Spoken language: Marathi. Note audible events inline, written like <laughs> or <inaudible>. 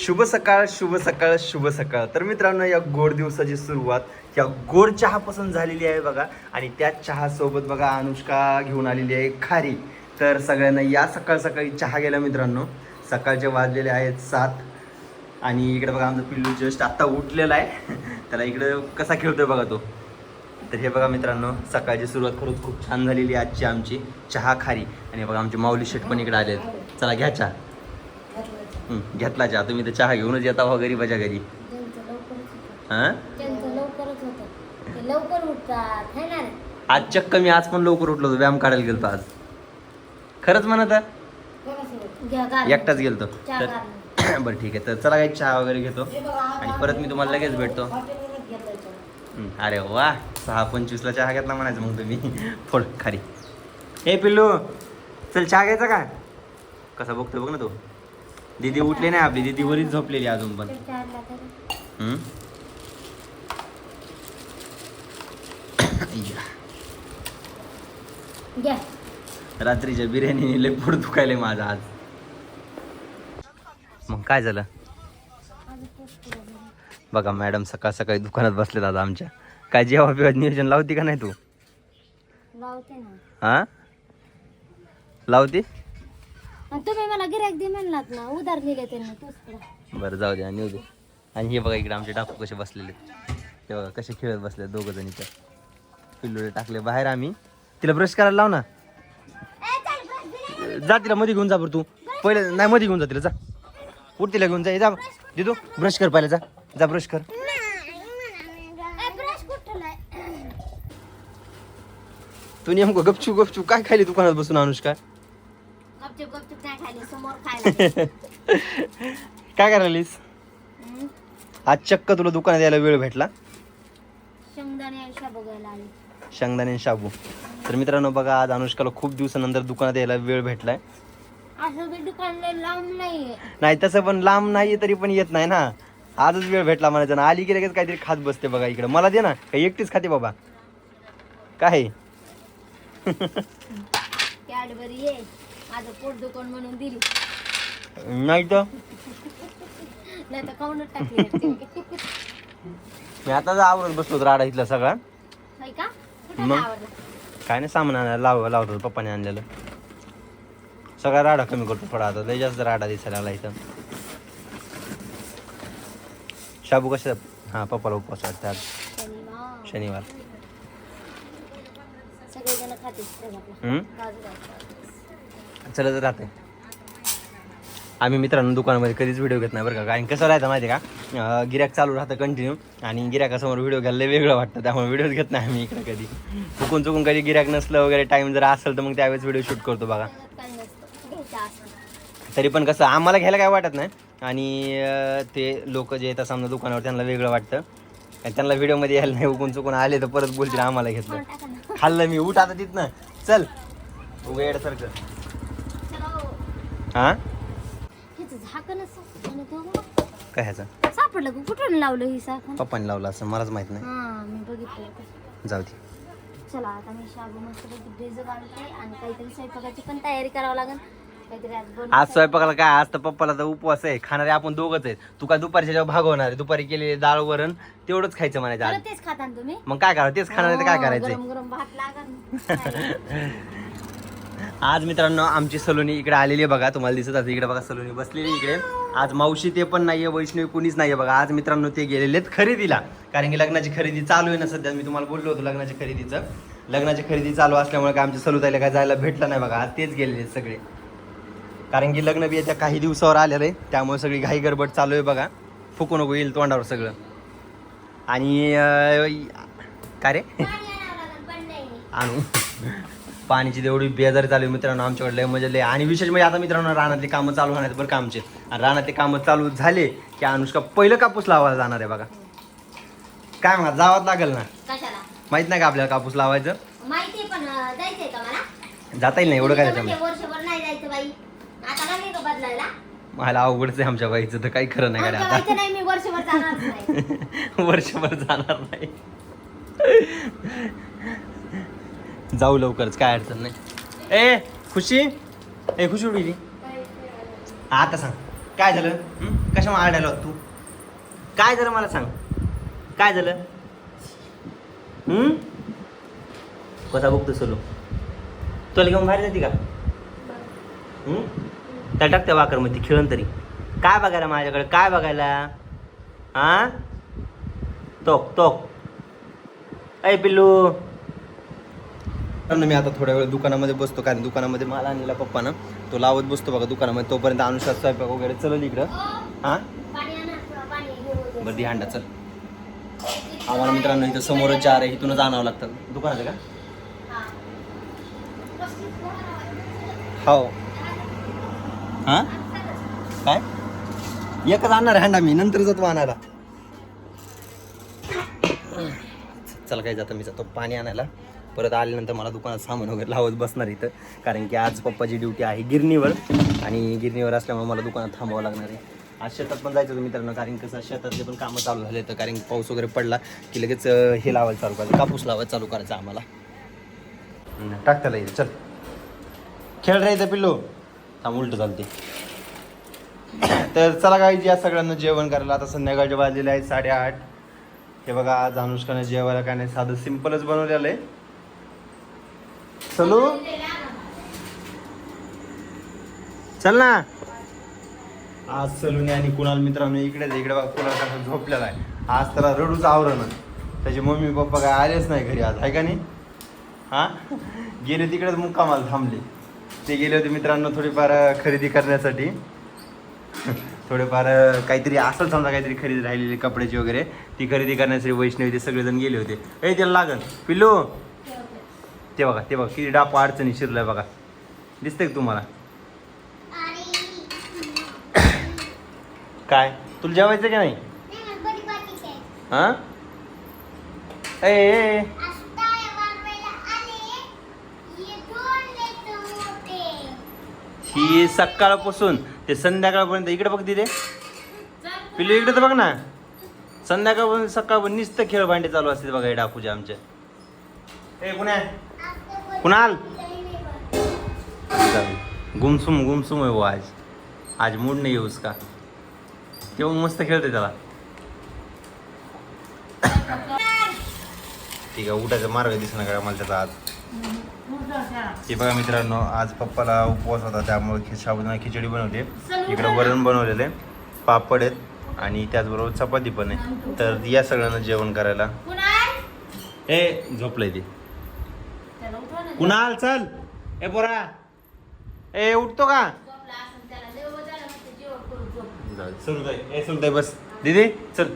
शुभ सकाळ शुभ सकाळ शुभ सकाळ. तर मित्रांनो या गोड दिवसाची सुरुवात या गोड चहापासून झालेली आहे बघा. आणि त्या चहासोबत बघा अनुष्का घेऊन आलेली आहे खारी. तर सगळ्यांना या सकाळ सकाळी चहा गेला मित्रांनो. सकाळचे वाजलेले आहेत सात. आणि इकडे बघा आमचं पिल्लू जस्ट आत्ता उठलेला आहे. <laughs> त्याला इकडे कसा खेळतोय बघा तो. तर हे बघा मित्रांनो सकाळची सुरुवात खरंच खूप छान झालेली आहे आजची आमची चहा खारी. आणि बघा आमचे माऊली शेट पण इकडे आले आहेत चला घ्या चहा. घेतला चहा. तुम्ही तर चहा घेऊनच येता हो गरीबाच्या घरी. हां? है? आज चक्क मी आज पण लवकर उठलो व्यायाम काढायला गेलतो आज. खरंच म्हणत. एकटाच गेलतो. तर. <clears throat> बरं ठीक आहे. तर चला काही चहा वगैरे घेतो. आणि परत मी तुम्हाला लगेच भेटतो. हं, अरे वा. सहा पंचवीसला चहा घेतला म्हणायचं मग तुम्ही. फोड खारी. ए पिल्लू चल चहा घ्यायचा का? कसा बघतोय बघ ना तो. दीदी उठली नाही आपली दीदी वरीच झोपलेली अजून पण. <coughs> रात्रीच्या बिर्याणीने लय पोट दुखायलंय माझं आज. मग काय झालं? बघा मॅडम सकाळ सकाळी दुकानात बसले दादा आमच्या. काय जेव्हा बिवा नियोजन लावती का नाही तू? लावते ना. हा? लावती? आणि तुम्ही मला गिऱ्हाईक दे म्हणलात ना उधार लिहिले त्यांनी तूच. बरं जाऊ द्या नेऊ दे. आणि हे बघा इकडे आमचे टाकू कसे बसलेले. हे बघा कसे खेळत बसले दोघं जण इथं. पिल्लुडे टाकले बाहेर आम्ही. तिला ब्रश करायला लाव ना. जा तिला मध्ये घेऊन जा बरं तू. पहिले नाही मध्ये घेऊन जा तिला जा. उठ तिला घेऊन जा हे जा. दिदू ब्रश कर पहिले जा. जा ब्रश कर. कुठं? तू नेमकं गपचू गपचू काय खायली दुकानात बसून अनुष्का? गपचूप गपचूप नाही खायले समोर खायला. <laughs> काय करायलीस? हम्म. आज चक्क तुला दुकानात यायला वेळ भेटला? शेंगदाणे आयुष्या बघायला आले. शेंगदाणे आणि शाबू. तर मित्रांनो बघा आज अनुष्काला खूप दिवसानंतर दुकानात यायला वेळ भेटलाय. असं बी दुकान लय लांब नाहीये. नाही तसं पण लांब नाही तरी पण येत नाही ना. आजच वेळ भेटला म्हणायचं ना आली की लगेच काहीतरी खात बसते बघा इकडे. मला दे ना काही एकटीच खाते बाबा. काय? कॅडबरी ये माझं पोट दुकान म्हणून दिली. नाही तर? नाही तर काऊनच टाकली असती. मी आता आवरत बसलो होतो राडा इथला सगळा. होय का? कुठं मग? आवडला काय नाही सामान आणायला लाव लावतो पप्पाने आणलेलं. सगळा राडा कमी करतो थोडा आता लय जास्त राडा दिसायला लागला इथं. शाबू कसं हां पप्पाला उपवास वाटतं आज. शनिवार. शनिवार. सगळेजण खाते. हम्म? चलत राहते. आम्ही मित्रांनो दुकानामध्ये कधीच व्हिडिओ घेत नाही बरं का. कारण कसं राहतं माहिती आहे का गिऱ्हाईक चालू राहतं कंटिन्यू आणि गिऱ्हाईकासमोर व्हिडिओ घ्यायला वेगळं वाटतं. त्यामुळे व्हिडिओज घेत नाही आम्ही इकडे कधी. चुकून चुकून कधी गिऱ्हाईक नसलं वगैरे टाईम जर असेल तर मग त्यावेळेस व्हिडिओ शूट करतो बघा. तरी पण कसं आम्हाला घ्यायला काय वाटत नाही. आणि ते लोक जे येतात समजा दुकानावर त्यांना वेगळं वाटतं. आणि त्यांना व्हिडिओमध्ये यायला नाही उकून चुकून आले तर परत बोलतील आम्हाला घेतलं. खाल्लं मी उठ आता तिथनं. चल. उभं सारखं हां. काय ह्याचं? सापडलं का? कुठून लावलं ही साखर? पप्पाने लावलं असं मलाच माहीत नाही. हा मी बघितलं जाऊ दे. चला आता मी शाबू आणि काहीतरी स्वयंपाकाची पण तयारी करावं लागेल. काहीतरी आज स्वयंपाकाला काय? आज तर पप्पाला तर उपवास आहे. खाणारे आपण दोघच आहेत. तू काय दुपारच्या जेव्हा भागवणार आहे? दुपारी केलेले डाळ वरण तेवढंच खायचं म्हणायचं आज. बरं तेच खाता ना तुम्ही? मग काय करावं? तेच खाणार आहे तर काय हो, करायचंय? गरम गरम भात लागल <laughs> आज मित्रांनो आमची सलोनी इकडे आलेली आहे बघा तुम्हाला दिसत असेल. इकडे बघा सलोनी बसलेली इकडे. आज मावशी ते पण नाहीये वैष्णवी कुणीच नाहीये बघा. आज मित्रांनो ते गेलेले आहेत खरेदीला. कारण की लग्नाची खरेदी चालू आहे ना सध्या. मी तुम्हाला बोललो होतो लग्नाच्या खरेदीचं. लग्नाची खरेदी चालू असल्यामुळे काय आमच्या सलूताईला काय जायला भेटलं नाही बघा. आज तेच गेलेले आहेत सगळे. कारण की लग्न बी येत्या काही दिवसावर आलेलं आहे. त्यामुळे सगळी घाई गडबड चालू आहे बघा. फुकू नको येईल तोंडावर सगळं. आणि काय रे? आणू. पाणीची तेवढी बेजार चालू आहे मित्रांनो आमच्याकडे लय म्हणजे लय. आणि विशेष म्हणजे आता मित्रांनो रानातली कामं चालू होणार आहेत बरं का आमचे. आणि रानातली कामं चालू झाले की अनुष्का पहिलं कापूस लावायला जाणार आहे बघा. काय म्हणा जावं लागेल ना? माहीत नाही का आपल्याला कापूस लावायचं? माहिती पण अं, जायचंय का मला? जाता येईल नाही एवढं काय त्याच्यामध्ये? म्हणले वर्षभर नाही जायचं बाई. आता लागले का बदलायला? मला अवघडच आहे आमच्या बाईचं तर काही खरं नाही गाड्या आता. वर्षभर जाणार नाही. <laughs> जाऊ लवकरच काय अडचण नाही. ए खुशी? ए खुशी उडी आता सांग काय झालं? कशा कशामुळे आडायला तू? काय झालं मला सांग? काय झालं? कसा बघतो सोलो तुला घेऊन बाहेर जाते का? हम्म? त्याला टाक त्या वाकरमध्ये खेळून तरी. काय बघायला माझ्याकडे? काय बघायला? हा तोक तोक ऐ पिल्लू. तर मी आता थोड्या वेळ दुकानामध्ये बसतो कारण दुकानामध्ये माल आणलेला पप्पानं तो लावत बसतो बघा दुकानामध्ये तोपर्यंत अनुसार स्वयंपाक वगैरे चलल इकडं हां बरं दी हांडा चल आम्हाला मित्रांनो इथं समोर चार आहे इथूनच आणावं लागतं दुकानाचं का हो हां काय एकच आणणार आहे हांडा मी नंतर जातो आणायला चल काय जातं मी जातो पाणी आणायला परत आल्यानंतर मला दुकानात सामान वगैरे लावत बसणार इथं. कारण की आज पप्पाची ड्युटी आहे गिरणीवर आणि गिरणीवर असल्यामुळे मला दुकानात थांबावं लागणार आहे. आज शेतात पण जायचं होतं मित्रांनो कारण कसं शेतातले पण कामं चालू झाले तर कारण पाऊस वगैरे पडला की लगेच हे लावायला चालू करायचं कापूस लावायला चालू करायचं आम्हाला. टाक येईल चल. खेळ राहायचं पिल्लो. थांब उलट चालते तर चला काय या सगळ्यांना जेवण करायला. आता संध्याकाळचे वाजलेले आहेत साडेआठ. हे बघा आज अनुष्कानं जेवायला काय नाही साधं सिम्पलच बनवलेलं आहे. चलो? चल ना. आज सलूने आणि कुणाल मित्रांनो इकडेच इकडे बघा कुणाल कसं झोपलेला आहे. आज त्याला रडूच आवरण. त्याचे मम्मी पप्पा काय आलेच नाही घरी आज आहे का नाही? हा? गेले तिकडेच मुक्कामाला थांबले. ते गेले होते मित्रांनो थोडीफार खरेदी करण्यासाठी. थोडेफार काहीतरी असं समजा काहीतरी खरेदी राहिलेली कपड्याची वगैरे. ती खरेदी करण्यासाठी वैष्णवी ते सगळेजण गेले होते. ए त्याला लागन पिल्लू. ते बघा ते बघा किती डाप अडचणी शिरलाय बघा. दिसतंय का तुम्हाला? काय? तुला जेवायचं की नाही? हा? ए, ए ए. ही सकाळपासून ते संध्याकाळपर्यंत इकडे बघ तिथे पिल्लू इकडे तर बघ ना. संध्याकाळपर्यंत सकाळपर्यंत नुसतं खेळ भांडे चालू असते बघा हे डाकूचे आमचे. ए कुणा कुणाल? गुमसुम गुमसुम आहे वो आज. आज मूड नाही आहे उसका. तेव्हा मस्त खेळते त्याला. ठीक आहे उठायचा मार्ग दिसणार का मला त्याचा आज? हे बघा मित्रांनो आज पप्पाला उपवास होता त्यामुळे साबुदाणा खिचडी बनवली. इकडं वरण बनवलेलं. आहे पापड आहेत आणि त्याचबरोबर चपाती पण आहे. तर या सगळ्यांना जेवण करायला. ए झोपलंय ते. कुणाल चल. ए पोरा. ए उठतो का? सुरू ए सुरू बस. दीदी चल.